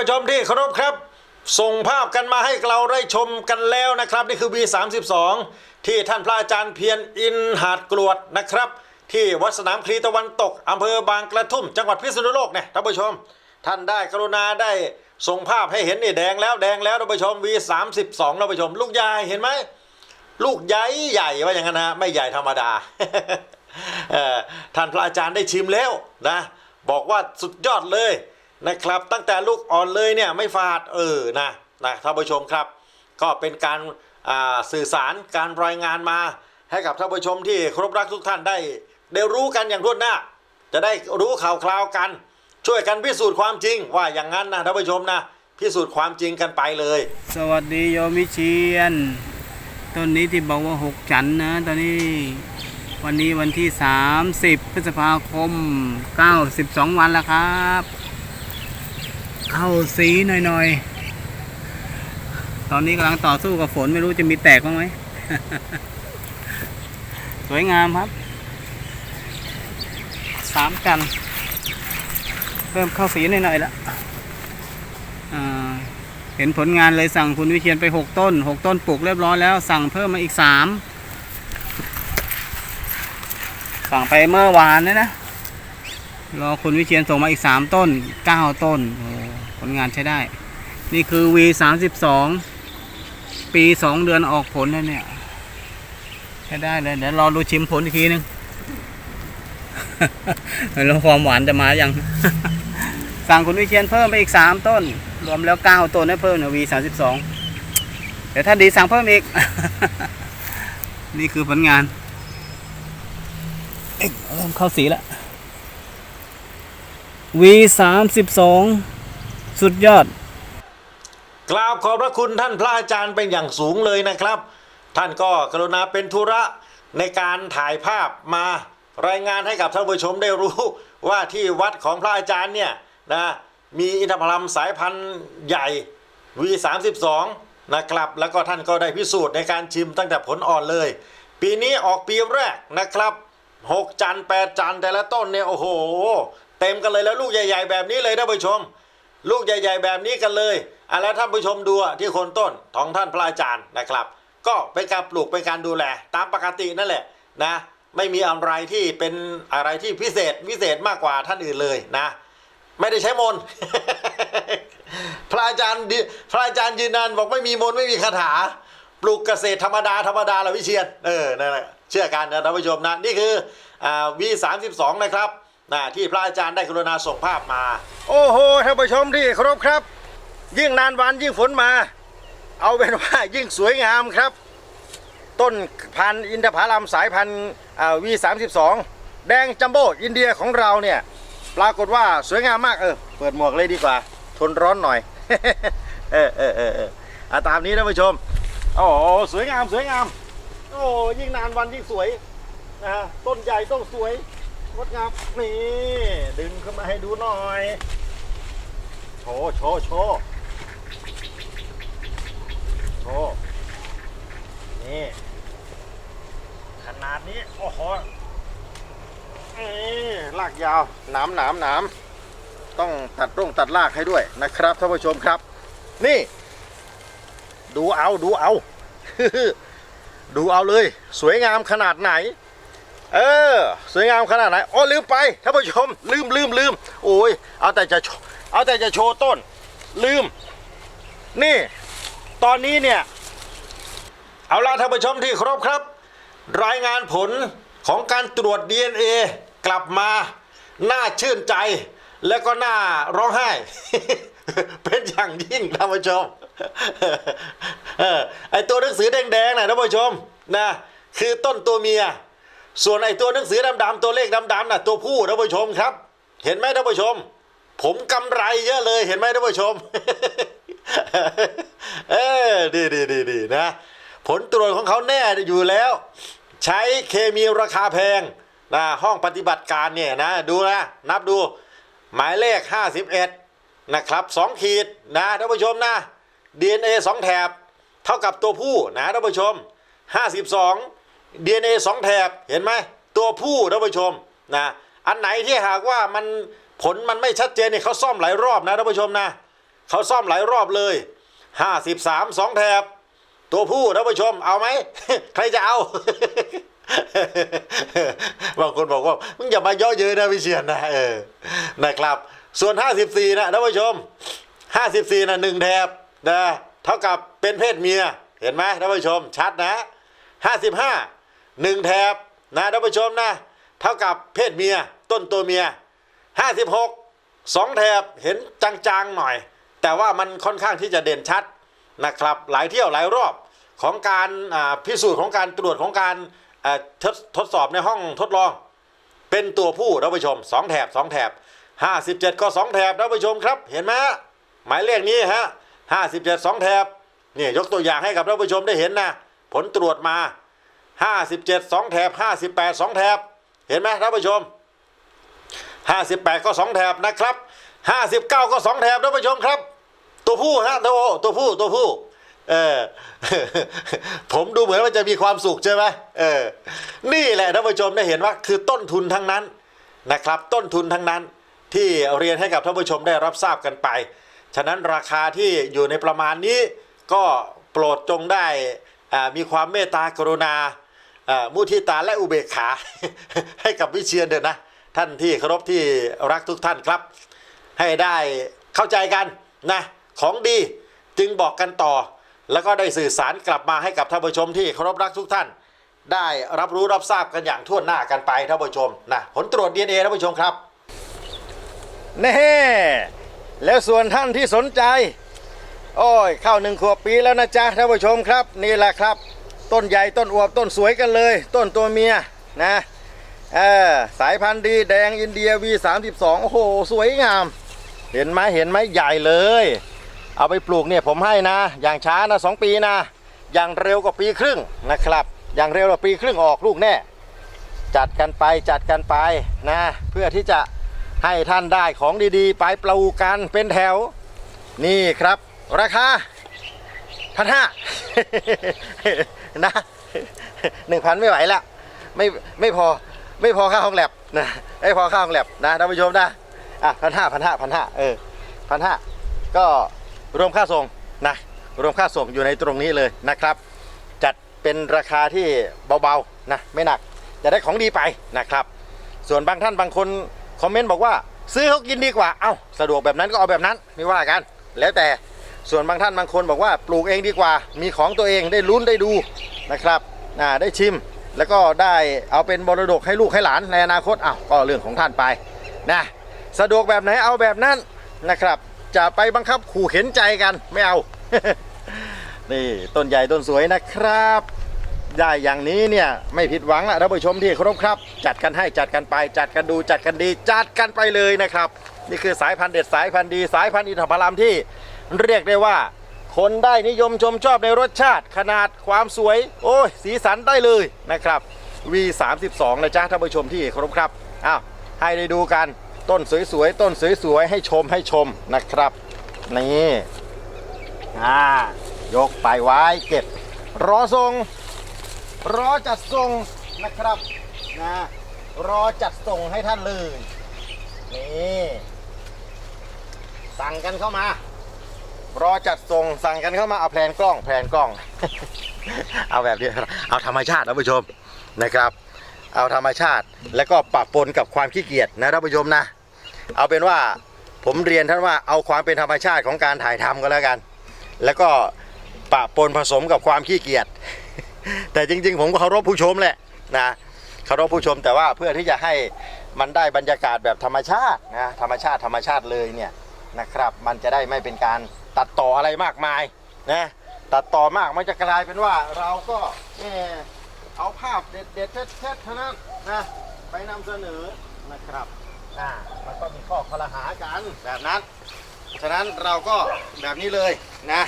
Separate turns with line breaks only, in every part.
เคารพครับ ส่งภาพกันมาให้เราได้ชมกันแล้วนะครับ นี่คือ B32 ที่ท่านพระอาจารย์เพียรอินหาดกรวดนะครับ ที่วัดสนามคลีตะวันตกอำเภอบางกระทุ่ม จังหวัดพิษณุโลกเนี่ยท่านผู้ชม ท่านได้กรุณาได้ส่งภาพให้เห็นนี่แดงแล้วแดงแล้วท่านผู้ชม V32 ท่านผู้ชม ลูกยายเห็นไหมลูกใหญ่ใหญ่ว่าอย่างนั้นนะไม่ใหญ่ธรรมดาท่านพระอาจารย์ได้ชิมแล้วนะ บอกว่าสุดยอดเลย นะครับ ตั้งแต่ลูกอ่อนเลยเนี่ยไม่ฝาดเออนะนะท่านผู้ชมครับ ก็เป็นการาสื่อสารการรายงานมาให้กับท่านผู้ชมที่ครพรักทุกท่านได้ได้รู้กันอย่างรวดหน้า จะได้รู้ข่าวคราวกัน ช่วยกันพิสูจน์ความจริง ว่าอย่างนั้นนะท่านผู้ชมนะพิสูจน์ความจริงกันไปเลย
สวัสดีโยมิเชียนต้นนี้ที่บอกว่าหกจันนะ ตอนนี้วันนี้วันที่ 30 พฤษภาคม 92 วันแล้วครับ เข้าสีหน่อยๆ ตอนนี้กำลังต่อสู้กับฝนไม่รู้จะมีแตกบ้างไหม สวยงามครับ สามจัน เริ่มเข้าสีหน่อยๆแล้วเห็นผลงานเลยสั่งคุณวิเชียนไป 6 ต้น 6 ต้นปลูกเรียบร้อยแล้ว สั่งเพิ่มมาอีก 3 สั่งไปเมื่อวานนะนะรอคุณวิเชียนส่งมาอีก 3 ต้น 9 ต้นโอ้ ผลงานใช้ได้ นี่คือ V 3 2ปี2เดือนออกผลแล้วเนี่ย ใช้ได้เลย เดี๋ยวรอดูชิมผลอีกทีนึงแล้วความหวานจะมายังสั่งคุณวิเชียนเพิ่มไปอีก3ต้น รวมแล้ว9ต้นให้เพิ่มเนะ V 3 2เดี๋ยวถ้าดีสั่งเพิ่มอีก นี่คือผลงานเริ่มเข้าสีแล้ว V 3 2สุ สุดยอด
กราบขอบพระคุณท่านพระอาจารย์เป็นอย่างสูงเลยนะครับ ท่านก็กรุณาเป็นธุระในการถ่ายภาพมารายงานให้กับท่านผู้ชมได้รู้ว่าที่วัดของพระอาจารย์เนี่ยนะมีอินทผลัมสายพันธุ์ใหญ่ V32 นะครับแล้วก็ท่านก็ได้พิสูจน์ในการชิมตั้งแต่ผลอ่อนเลย ปีนี้ออกปีแรกนะครับ6จันทร์8จันแต่ละต้นเนี่ยโอ้โห เต็มกันเลยแล้วลูกใหญ่ ๆ แบบนี้เลยท่านผู้ชม ลูกใหญ่ ๆ แบบนี้กันเลยอะแล้วท่านผู้ชมดูที่โคนต้นของท่านพระอาจารย์นะครับ ก็เป็นการปลูกเป็นการดูแล ตามปกตินั่นแหละนะไม่มีอะไรที่เป็นอะไรที่พิเศษพิเศษมากกว่าท่านอื่นเลยนะ ไม่ได้ใช้มนพระอาจารย์ดิพระอาจารย์ยืนยันบอกไม่มีมนไม่มีคาถา ปลูกเกษตรธรรมดาธรรมดาละวิเชียนเออนั่นแหละเชื่อกันนะท่านผู้ชมนะนี่คืออ่า V32 นะครับ นะที่พระอาจารย์ได้กรุณาส่งภาพมา โอ้โหท่านผู้ชมที่เคารพครับ ยิ่งนานวันยิ่งฝนมา เอาเป็นว่ายิ่งสวยงามครับ ต้นพันธุ์อินทผลัมสายพันธุ์วีสามสิบสองแดงจัมโบ้อินเดียของเราเนี่ย ปรากฏว่าสวยงามมากเออเปิดหมวกเลยดีกว่า ทนร้อนหน่อย เออเออเออเออตามนี้ท่านผู้ชมโอ้สวยงามสวยงาม โอ้ยิ่งนานวันยิ่งสวยนะฮะต้นใหญ่ต้องสวย งดงามนี่ดึงขึ้นมาให้ดูหน่อยโชว์โชว์โชว์โชว์นี่ขนาดนี้ โอ้โหนี่ลากยาวหนามหนามหนามต้องตัดร่งตัดรากให้ด้วยนะครับท่านผู้ชมครับ นี่ ดูเอาดูเอา ดูเอาเลย สวยงามขนาดไหน เออ สวยงามขนาดไหนอ๋อลืมไปท่านผู้ชม ลืมลืมลืมโอ้ยเอาแต่จะเอาแต่จะโชว์ต้น ลืม นี่ ตอนนี้เนี่ย เอาล่ะท่านผู้ชมที่ครพครับ รายงานผลของการตรวจ DNA กลับมาน่าชื่นใจ แล้วก็น่าร้องไห้ เป็นอย่างยิ่งท่านผู้ชมเออไอตัวหนังสือแดงๆนะท่านผู้ชมนะคือต้นตัวเมีย ส่วนไอตัวหนังสือดำๆตัวเลขดำๆน่ะตัวผู้ท่านผู้ชมครับ เห็นไหมท่านผู้ชม ผมกำไรเยอะเลยเห็นไหมท่านผู้ชม เออดีดีดีดีนะ ผลตรวจของเขาแน่อยู่แล้ว ใช้เคมีราคาแพงนะห้องปฏิบัติการเนี่ยนะ ดูนะนับดู หมายเลข 51 นะครับ 2 ขีดนะท่านผู้ชมนะ DNA 2 แถบ เท่ากับตัวผู้นะท่านผู้ชม 52 DNA 2แถบเห็นไหมตัวผู้ท่านผู้ชมนะอันไหนที่หากว่ามันผลมันไม่ชัดเจนเนี่ยเขาซ่อมหลายรอบนะท่านผู้ชมนะเขาซ่อมหลายรอบเลย 53สองแถบ ตัวผู้ท่านผู้ชมเอาไหมใครจะเอาบางคนบอกว่ามึงอย่ามาย่อเยอะนะพี่เชียนนะเออนะครับ ส่วน 54 นะท่านผู้ชม 54 นะหนึ่งแถบนะเท่ากับเป็นเพศเมีย เห็นไหมท่านผู้ชมชัดนะ 55 หนึ่งแถบนะท่านผู้ชมนะเท่ากับเพศเมียต้นตัวเมีย56สองแถบเห็นจางๆหน่อย แต่ว่ามันค่อนข้างที่จะเด่นชัดนะครับ หลายเที่ยวหลายรอบของการพิสูจน์ของการตรวจของการทดทดสอบในห้องทดลอง เป็นตัวผู้ท่านผู้ชมสองแถบสองแถบห้าสิบเจ็ดก็สองแถบท่านผู้ชมครับ เห็นไหมหมายเลขนี้ฮะห้าสิบเจ็ดสองแถบนี่ยกตัวอย่างให้กับท่านผู้ชมได้เห็นนะผลตรวจมา ห้าสิบเจ็ดสองแถบห้าสิบแปดสองแถบ เห็นไหมท่านผู้ชมห้าสิบแปดก็สองแถบนะครับห้าสิบเก้าก็สองแถบท่านผู้ชมครับ ตัวผู้ฮะตัวตัวผู้ตัวผู้เออผมดูเหมือนว่าจะมีความสุขใช่ไหมเออนี่แหละท่านผู้ชมได้เห็นว่าคือต้นทุนทั้งนั้นนะครับ ต้นทุนทั้งนั้นที่เรียนให้กับท่านผู้ชมได้รับทราบกันไป ฉะนั้นราคาที่อยู่ในประมาณนี้ก็โปรดจงได้อ่ามีความเมตตากรุณา มุทิตาและอุเบกขา ให้กับวิเชียนเถอะนะ ท่านที่เคารพที่รักทุกท่านครับ ให้ได้เข้าใจกันนะของดีจึงบอกกันต่อ แล้วก็ได้สื่อสารกลับมาให้กับท่านผู้ชมที่เคารพรักทุกท่าน ได้รับรู้รับทราบกันอย่างทั่วหน้ากันไปท่านผู้ชมนะผลตรวจ DNA ท่านผู้ชมครับแน่แล้วส่วนท่านที่สนใจ โอ้ย เข้าหนึ่งขวบปีแล้วนะจ๊ะท่านผู้ชมครับ นี่แหละครับ ต้นใหญ่ต้นอวบต้นสวยกันเลย ต้นตัวเมียนะเออสายพันธุ์ดีแดงอินเดีย V32 โอ้โห สวยงาม เห็นไหมเห็นไหมใหญ่เลย เอาไปปลูกเนี่ยผมให้นะ อย่างช้านะสองปีนะ อย่างเร็วกว่าปีครึ่งนะครับ อย่างเร็วกว่าปีครึ่งออกลูกแน่ จัดกันไปจัดกันไปนะ เพื่อที่จะให้ท่านได้ของดีๆ ไปปลูกกันเป็นแถว นี่ครับ ราคาพันห้า นะหนึ่งพันไม่ไหวละไม่ไม่พอไม่พอค่าห้องแลบนะไม่พอค่าห้องแลบนะท่านผู้ชมนะอะพันห้าพันห้าพันห้าเออพันห้าก็รวมค่าส่งนะรวมค่าส่งอยู่ในตรงนี้เลยนะครับ จัดเป็นราคาที่เบาๆนะไม่หนักจะได้ของดีไปนะครับ ส่วนบางท่านบางคนคอมเมนต์บอกว่า ซื้อเขากินดีกว่า เอ้าสะดวกแบบนั้นก็เอาแบบนั้นไม่ว่ากัน แล้วแต่ ส่วนบางท่านบางคนบอกว่าปลูกเองดีกว่า มีของตัวเองได้ลุ้นได้ดูนะครับได้ชิมแล้วก็ได้เอาเป็นมรดกให้ลูกให้หลานในอนาคตอ้าวก็เรื่องของท่านไปนะสะดวกแบบไหนเอาแบบนั้นนะครับ จะไปบังคับขู่เข็นใจกันไม่เอา นี่ต้นใหญ่ต้นสวยนะครับได้อย่างนี้เนี่ยไม่ผิดหวังละท่านผู้ชมที่เคารพครับ จัดกันให้จัดกันไป จัดกันดูจัดกันดี จัดกันไปเลยนะครับ นี่คือสายพันธุ์เด็ดสายพันธุ์ดี สายพันธุ์อินทผลัมที่ เรียกได้ว่า คนได้นิยมชมชอบในรสชาติ ขนาดความสวย โอ้ย สีสันได้เลยนะครับ V32 นะจ๊ะท่านผู้ชมที่เคารพครับอ้าวให้ได้ดูกันต้นสวยๆต้นสวยๆให้ชมให้ชมนะครับนี่อ่ายกไปไว้เก็บ รอทรงรอจัดส่งนะครับนะรอจัดส่งให้ท่านเลยนี่สั่งกันเข้ามา รอจัดส่งสั่งกันเข้ามาเอาแผนกล้องแผนกล้อง เอาแบบนี้เอาธรรมชาติท่านผู้ชมนะครับ เอาธรรมชาติแล้วก็ปะปนกับความขี้เกียจนะท่านผู้ชมนะ เอาเป็นว่าผมเรียนท่านว่าเอาความเป็นธรรมชาติของการถ่ายทำก็แล้วกัน แล้วก็ปะปนผสมกับความขี้เกียจแต่จริง ๆ ผมก็เคารพผู้ชมแหละนะเคารพผู้ชมแต่ว่าเพื่อที่จะให้มันได้บรรยากาศแบบธรรมชาตินะธรรมชาติธรรมชาติเลยเนี่ยนะครับ มันจะได้ไม่เป็นการ ตัดต่ออะไรมากมายนะตัดต่อมากมันจะกลายเป็นว่าเราก็แหมเอาภาพเด็ดๆเท็ดๆเท่านั้นนะไปนำเสนอนะครับอ่ามันก็มีข้อคอรหากันแบบนั้น ฉะนั้นเราก็แบบนี้เลยนะ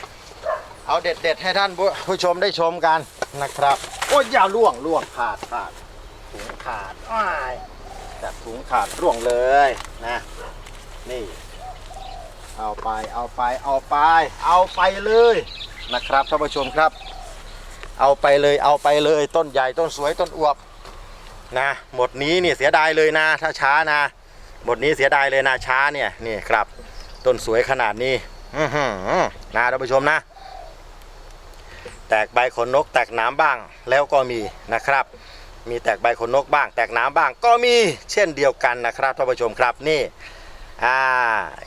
เอาเด็ดๆให้ท่านผู้ผู้ชมได้ชมกันนะครับ โอ้ยอย่าล่วงล่วงขาดขาดถุงขาดอ้ายจับถุงขาดร่วงเลยนะ นี่ เอาไปเอาไปเอาไป เอาไปเลยนะครับท่านผู้ชมครับ เอาไปเลยเอาไปเลยต้นใหญ่ต้นสวยต้นอวบนะหมดนี้เนี่ยเสียดายเลยนะถ้าช้านะ หมดนี้เสียดายเลยนะช้าเนี่ยนี่ครับ ต้นสวยขนาดนี้อื้อหือนะท่านผู้ชมนะ แตกใบขนนก แตกหน้ำบ้างแล้วก็มีนะครับ มีแตกใบขนนกบ้าง แตกหน้ำบ้างก็มีเช่นเดียวกันนะครับท่านผู้ชมครับนี่ อ่า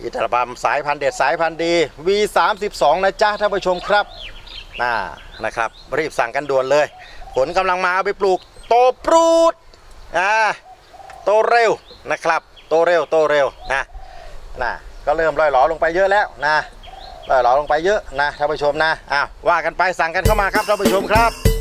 อิตาบัมสายพันธุ์เด็ดสายพันธุ์ดี V32 นะจ๊ะท่านผู้ชมครับน่านะครับ รีบสั่งกันด่วนเลย ผลกำลังมาเอาไปปลูกโตปรูดอ่าโตเร็วนะครับ โตเร็วโตเร็วนะนะก็เริ่มร่อยหลอลงไปเยอะแล้วนะร่อยหลอลงไปเยอะนะท่านผู้ชมนะอ้าวว่ากันไปสั่งกันเข้ามาครับท่านผู้ชมครับ